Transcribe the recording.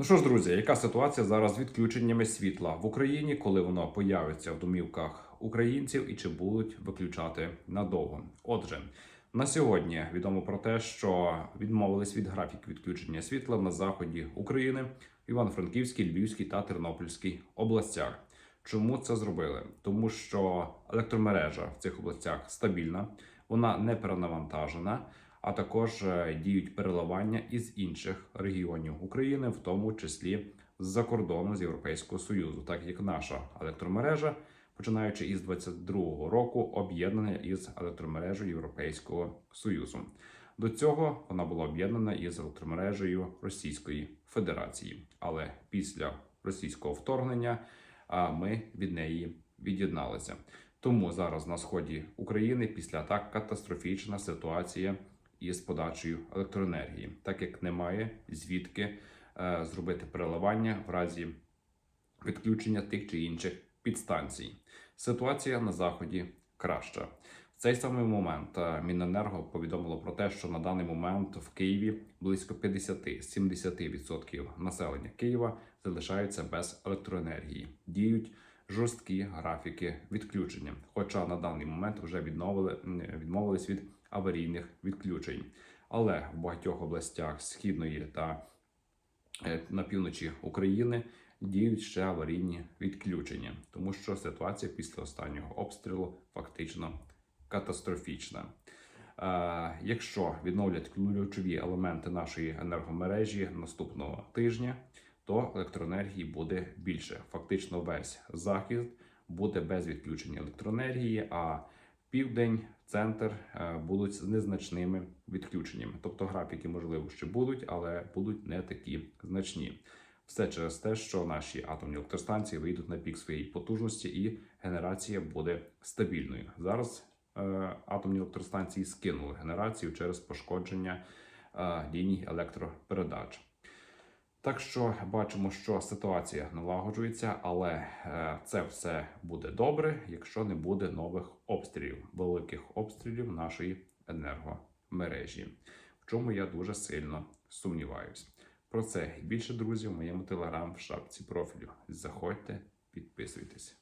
Ну що ж, друзі, яка ситуація зараз з відключеннями світла в Україні, коли воно появиться в домівках українців і чи будуть виключати надовго? Отже, на сьогодні відомо про те, що відмовились від графік відключення світла на заході України, в Івано-Франківській, Львівській та Тернопільській областях. Чому це зробили? Тому що електромережа в цих областях стабільна, вона не перенавантажена а також е, діють переливання із інших регіонів України, в тому числі з-за кордону з Європейського союзу, так як наша електромережа, починаючи із 22-го року, об'єднана із електромережею Європейського союзу. До цього вона була об'єднана із електромережею Російської Федерації, але після російського вторгнення ми від неї від'єдналися. Тому зараз на сході України після атак катастрофічна ситуація із подачею електроенергії, так як немає звідки е, зробити переливання в разі відключення тих чи інших підстанцій. Ситуація на заході краща. В цей самий момент е, Міненерго повідомило про те, що на даний момент в Києві близько 50-70% населення Києва залишаються без електроенергії. Діють жорсткі графіки відключення. Хоча на даний момент вже відмовились від аварійних відключень. Але в багатьох областях східної та е, на півночі України діють ще аварійні відключення, тому що ситуація після останнього обстрілу фактично катастрофічна. Е, Якщо відновлять ключові елементи нашої енергомережі наступного тижня, то електроенергії буде більше. Фактично, весь захід буде без відключення електроенергії. а Південь, центр е, будуть з незначними відключеннями. Тобто графіки, можливо, ще будуть, але будуть не такі значні. Все через те, що наші атомні електростанції вийдуть на пік своєї потужності, і генерація буде стабільною. Зараз е, атомні електростанції скинули генерацію через пошкодження е, ліній електропередач. Так що бачимо, що ситуація налагоджується, але е, це все буде добре, якщо не буде нових обстрілів, великих обстрілів нашої енергомережі, в чому я дуже сильно сумніваюсь. Про це більше друзів в моєму телеграм в шапці профілю. Заходьте, підписуйтесь.